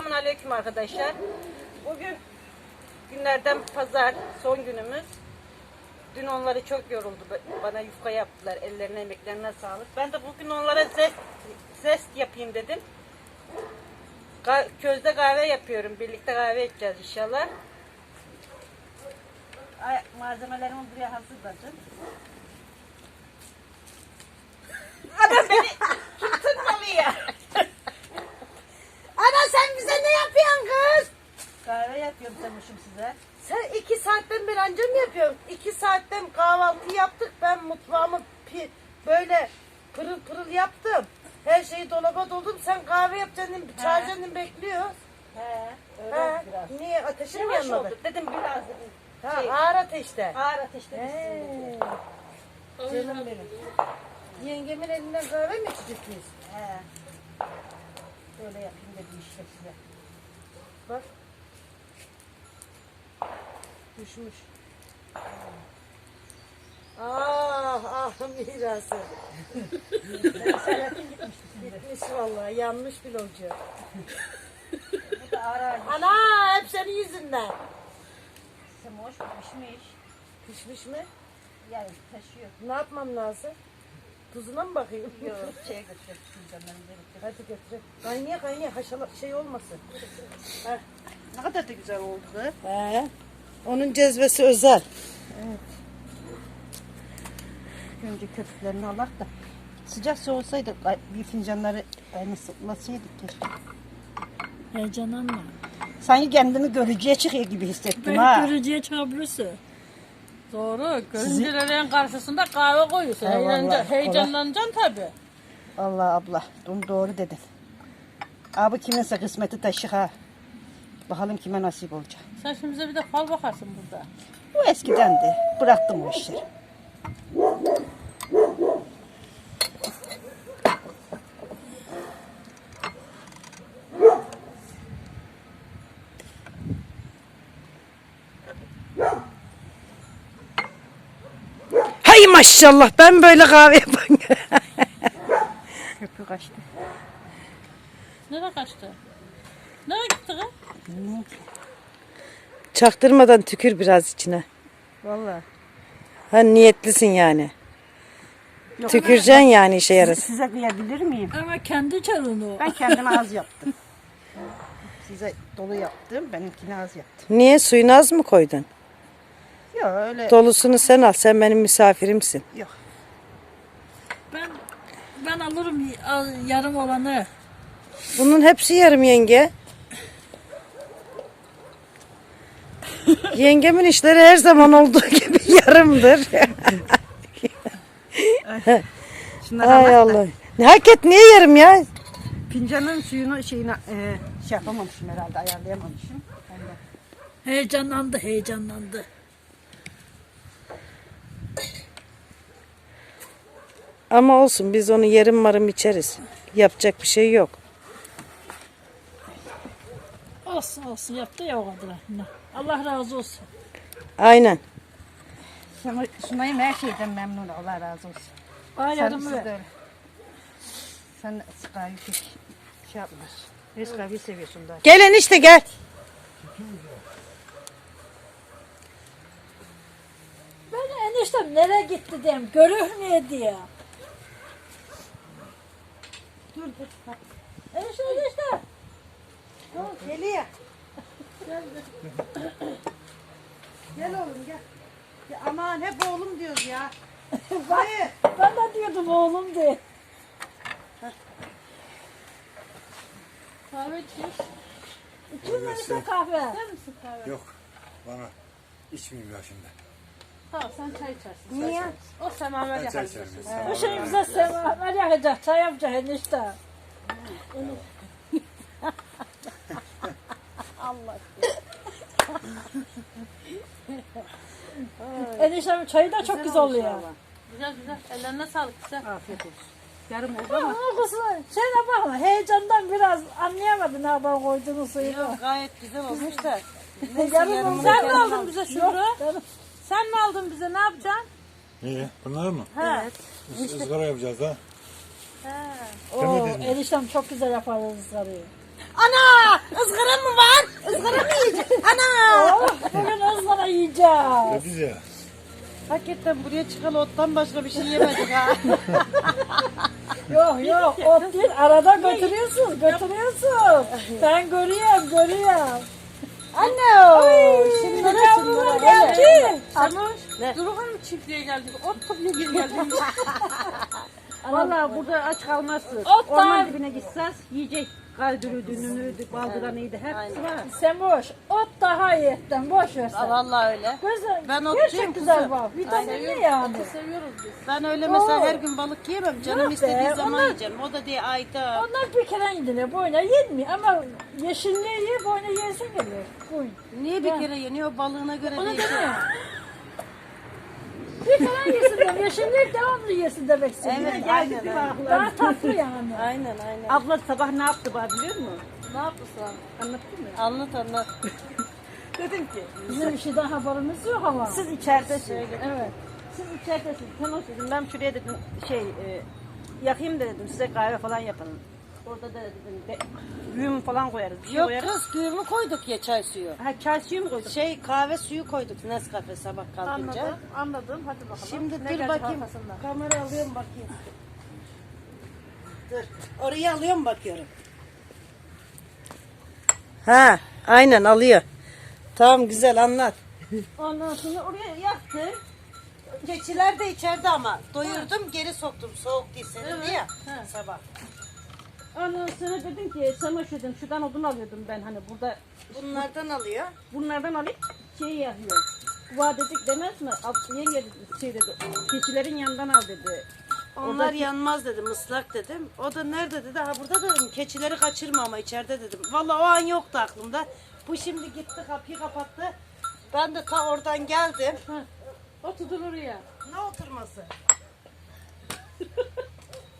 Selamun Aleyküm arkadaşlar. Bugün günlerden pazar son günümüz. Dün onları çok yoruldu. Bana yufka yaptılar. Ellerine emeklerine sağlık. Ben de bugün onlara zest, zest yapayım dedim. Ka- közde kahve yapıyorum. Birlikte kahve yapacağız inşallah. Ay, malzemelerimi buraya hazırladım. Adam beni kim tutmalıyor? Ana sen bize ne yapıyorsun kız? Kahve yapıyorum demişim size. Sen iki saatten beri anca mı yapıyorsun? İki saatten kahvaltı yaptık. Ben mutfağımı pi- böyle pırıl pırıl yaptım. Her şeyi dolaba doldum. Sen kahve yapacaksın, çay içeceksin bekliyor. He, öyle biraz. niye ateşin mi Yavaş yanmadı? oldu. Dedim biraz dedim. Ha, Şey, ağır ateşte. ağır ateşte He, pişsin dedim. Canım benim. Yengemin elinden kahve mi içeceksiniz? He. Böyle yapayım dedim işte size. Bak. Düşmüş. Ah ah mirası. Gitmiş vallahi yanmış bile. Bu da Ana hep senin yüzünden. hoş pişmiş. Pişmiş mi? Yani taşıyor. Ne yapmam lazım? Tuzuna mı bakayım? Yok. Canlarımıza götürüyorum. Hadi götür. Kaynaya kaynaya haşala şey olmasın. Ne kadar da güzel oldu. He. Onun cezvesi özel. Önce köpüklerini alak da. Sıcak su olsaydı bir fincanları kaynatmasaydık keşke. Heyecanlanma. Sanki kendimi görücüye çıkıyor gibi hissettim Ben ha. görücüye çabrısı. Doğru. Görüncülerin karşısında kahve koyuyorsun. He, heyecanlanacaksın tabii. Allah abla bunu doğru dedin. Abi kiminse kısmeti taşık ha. Bakalım kime nasip olacak. Sen şimdi bize bir de fal bakarsın burada. Bu eskidendi. Bıraktım o işleri. Hay maşallah ben böyle kahve yapan. Köpük açtı. Nereye kaçtı? Nereye gitti kız? Çaktırmadan tükür biraz içine. Vallahi. Ha niyetlisin yani. Tüküreceksin yani işe yarar. Size kıyabilir miyim? Ama kendi çalın o. Ben kendime az yaptım. Size dolu yaptım. Benimkini az yaptım. Niye suyunu az mı koydun? Yok öyle. Dolusunu sen al. Sen benim misafirimsin. Yok. Ben ben alırım y- al- yarım olanı. Bunun hepsi yarım yenge. Yengemin işleri her zaman olduğu gibi yarımdır. Ay alak da Allah. Ne Hakikat niye yarım ya? Fincanın suyunu şeyine e, şey yapamamışım herhalde ayarlayamamışım. Ondan. Heyecanlandı, heyecanlandı. Ama olsun biz onu yarım marım içeriz. Yapacak bir şey yok. Olsun olsun yaptı ya o kadar. Allah razı olsun. Aynen. Sunay'ım her şeyden memnun. Allah razı olsun. Ay Sen, ver. kahve pek şey yapmıyorsun. Biz kahveyi seviyorsun daha. Gel enişte gel. Ben eniştem nereye gitti diyeyim. Görünmüyor diye. Dur dur. Enişte enişte. Gel oğlum gel. Ya aman hep oğlum diyoruz ya. Hayır. Ben de diyordum oğlum diye. Kahve içiyoruz. İçiyor musun kahve? İster misin kahve? Yok. Bana içmeyeyim ya şimdi. Tamam sen çay içersin. Niye? O semaver Ben çay yakacak. içerim. Bu şey bize semaver yakacak. Çay yapacak enişte. Allah. Eniştemin çayı da çok güzel oluyor. Güzel güzel. Ellerine sağlık güzel. Afiyet olsun. Yarım oldu Ama kusura şeyine bakma heyecandan biraz anlayamadın ha ben koyduğunu suyunu. Gayet güzel olmuş da. Yarın sen mi aldın bize şunu? Sen mi aldın bize ne yapacaksın? İyi. Bunlar mı? Evet. Biz ızgara yapacağız ha. Oo, eniştem çok güzel yapar ızgarayı. Ana! ızgara mı var? Izgara mı yiyeceksin? Ana! Oh, bugün ızgara yiyeceğiz. Dedik ya. Hakikaten buraya çıkan ottan başka bir şey yemedik ha. Yok yok ot değil arada götürüyorsun götürüyorsun. Ben görüyorum görüyorum. Anne! Şimdi yavrular geldi. Ne? Durgun mu çiftliğe geldik? Ot topluyor gibi geldik. Valla burada aç kalmazsın. Ot da- Orman dibine gitseniz yiyecek. Kaldırı, dününü, baldıranıydı hepsi var. Sen boş. Ot daha iyi etten boş ver sen. Vallahi öyle. Güzel. Ben otçuyum Gerçek güzel kızım. bak. Vitaminli yani. Ben öyle mesela Oo. her gün balık yiyemem. Canım Yok be, istediği zaman onlar- yiyeceğim. O da diye ayda. Onlar bir kere yediler. Boyuna yenmiyor ama yeşilliği ye boyuna yesin geliyor. Koyun. Niye bir kere yeniyor balığına göre Onu değişiyor. demiyor. Bir kere yesin demek. Yeşilliği devamlı yesin demek istiyorum. Evet, Geldi aynen, aynen. Daha tatlı yani. Aynen aynen. Abla sabah ne yaptı bana biliyor musun? Ne yapıyorsun? Anlattın mı? Anlat anlat. Dedim ki Bizim bir şeyden haberimiz yok ama. siz içeridesiniz. Evet. Siz içeridesiniz. Tamam dedim ben şuraya dedim şey e, yakayım da dedim size kahve falan yapalım. Orada da dedim be, güğüm falan koyarız. Bir şey Yok koyarız. kız güğümü koyduk ya çay suyu. Ha çay suyu mu koyduk? Şey kahve suyu koyduk Nescafe sabah kalkınca. Anladım, anladım. Hadi bakalım. Şimdi Ne dur bakayım. kafasında? Kamera alıyorum bakayım. Dur. Orayı alıyorum bakıyorum. Ha, aynen alıyor. Tamam güzel anlat. Ondan sonra oraya yaktı. Keçiler de içeride ama doyurdum geri soktum soğuk değil senin diye sabah. Sonra dedim ki Semaş dedim şuradan odun alıyordum ben hani burada Bunlardan alıyor. bunlardan alıp şey yapıyor. Va dedik demez mi? Ab- Yenge dedi, şey dedi. Keçilerin yanından al dedi. Onlar Oradaki- yanmaz dedim ıslak dedim. O da nerede dedi ha burada dedim keçileri kaçırma ama içeride dedim. Vallahi o an yoktu aklımda. Bu şimdi gitti kapıyı kapattı. Ben de ta oradan geldim. Oturdun oraya. Ne oturması?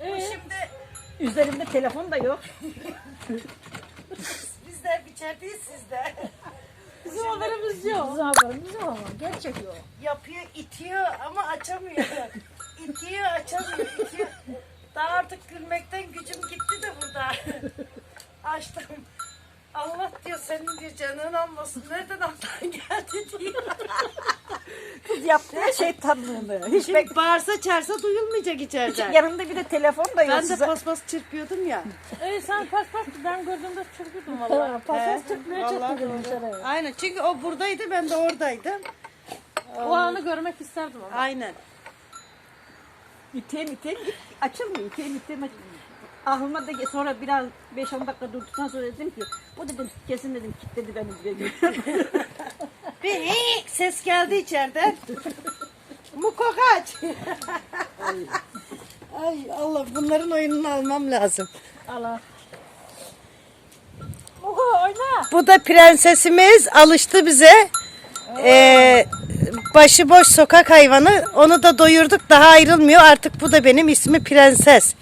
Bu şimdi Üzerimde telefon da yok. biz de içerideyiz siz de. Bizim haberimiz yok. Bizim haberimiz yok. Gerçek yok. Yapıyor itiyor ama açamıyor. itiyor açamıyor itiyor. Daha artık gülmekten gücüm gitti de burada. Açtım. Allah diyor senin bir canın almasın. Nereden aklına geldi diyor. Kız yaptığı şey tanrını. Hiç Şimdi bağırsa çağırsa duyulmayacak içeriden. yanımda bir de telefon da yok Ben de size. paspas çırpıyordum ya. Ey sen pas pas ben gördüğümde çırpıyordum valla. Paspas çırpmaya çırpıyordum dışarıya. Aynen çünkü o buradaydı ben de oradaydım. O anı görmek isterdim ama. Aynen. İteyim iteyim. Açılmıyor. İteyim iteyim açılmıyor. Ahıma da sonra biraz 5-10 dakika durduktan sonra dedim ki bu dedim kesin dedim kilitledi beni diye. Bir ses geldi içeriden. Muko kaç. Ay Allah bunların oyununu almam lazım. Allah. Oho oyna. Bu da prensesimiz alıştı bize. Ee, başıboş sokak hayvanı. Onu da doyurduk daha ayrılmıyor. Artık bu da benim ismi prenses.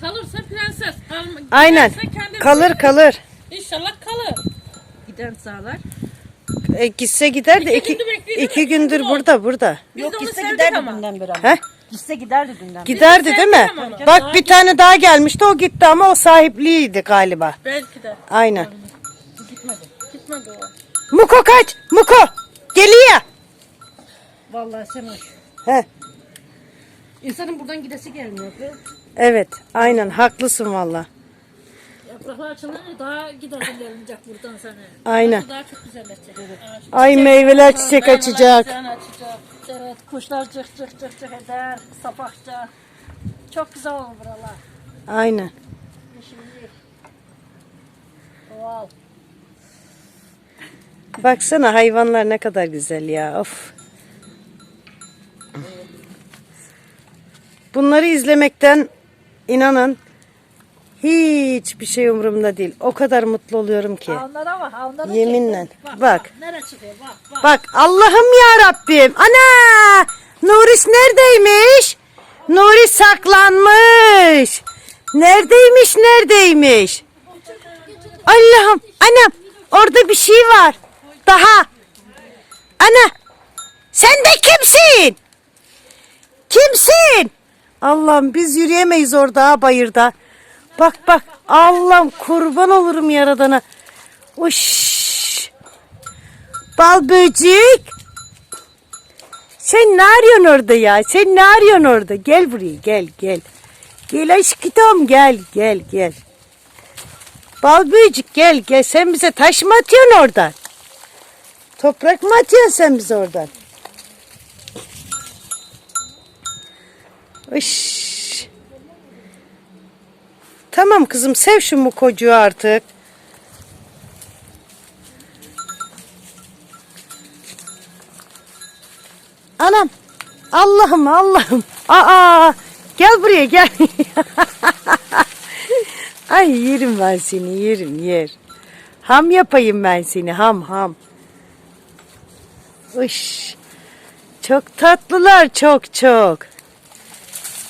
Kalırsa prenses. Kalma, Aynen. giderse Kalır kalır. İnşallah kalır. Giden sağlar. E, gitse gider de iki, gündür bekliyor, iki gündür burada burada. Biz Yok gitse giderdi ama. dünden beri. He? Gitse giderdi dünden beri. Giderdi değil mi? ama. Bak bir tane daha gelmişti o gitti ama o sahipliydi galiba. Belki de. Aynen. Gitmedi o. Muko kaç. Muko. Geliyor. Vallahi Semaş. He. İnsanın buradan gidesi gelmiyor. Evet aynen haklısın valla. Yapraklar açılınca daha gider gelinecek buradan sana. Aynen. Daha çok güzelleşecek. Evet. Ay meyveler çiçek Meyveler açacak. güzel açacak. Evet kuşlar cık cık cık cık eder. Sapakça. Çok güzel olur buralar. Aynen. Yeşillik. Doğal. Baksana hayvanlar ne kadar güzel ya. Of. Bunları izlemekten inanın hiçbir şey umurumda değil. O kadar mutlu oluyorum ki. Onlara bak. Onlara Yeminle. Bak, Bak. Nereye çıkıyor? Bak bak. Bak Allah'ım ya Rabbim. Ana! Nuris neredeymiş? Nuris saklanmış. Neredeymiş? Neredeymiş? Allah'ım. Anam. Orada bir şey var. Daha. Ana. Sen de kimsin? Kimsin? Allah'ım biz yürüyemeyiz orada bayırda. Bak bak. Allah'ım kurban olurum yaradana. Uş. Bal böcek. Sen ne arıyorsun orada ya? Sen ne arıyorsun orada? Gel buraya gel gel. Gel aşkım gel gel gel. Bal böcek gel gel. Sen bize taş mı atıyorsun oradan? Toprak mı atıyorsun sen bize oradan? Uş. Tamam kızım sev şu mukocuğu artık. Anam. Allah'ım Allah'ım. Aa gel buraya gel. Ay yerim ben seni yerim yer. Ham yapayım ben seni ham ham. Uş. Çok tatlılar çok çok.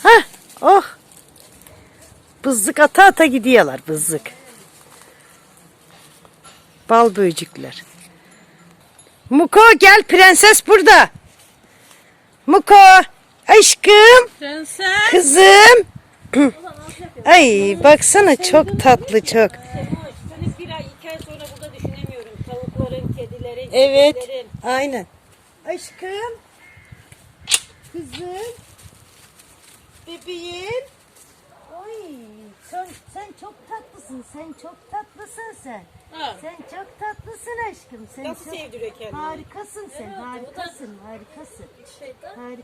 Hah oh. Bızlık ata ata gidiyorlar bızlık. Bal böcekler. Muko gel prenses burada. Muko aşkım Prenses. kızım. Ay baksana çok tatlı çok. Evet aynen. Aşkım. Kızım. Bebeğim. Sen, sen çok tatlısın. Sen çok tatlısın sen. Ha. Sen çok tatlısın aşkım. Sen Nasıl çok sevdiriyor kendini? harikasın sen. Harikasın. Harikasın. Şeyden Harikasın.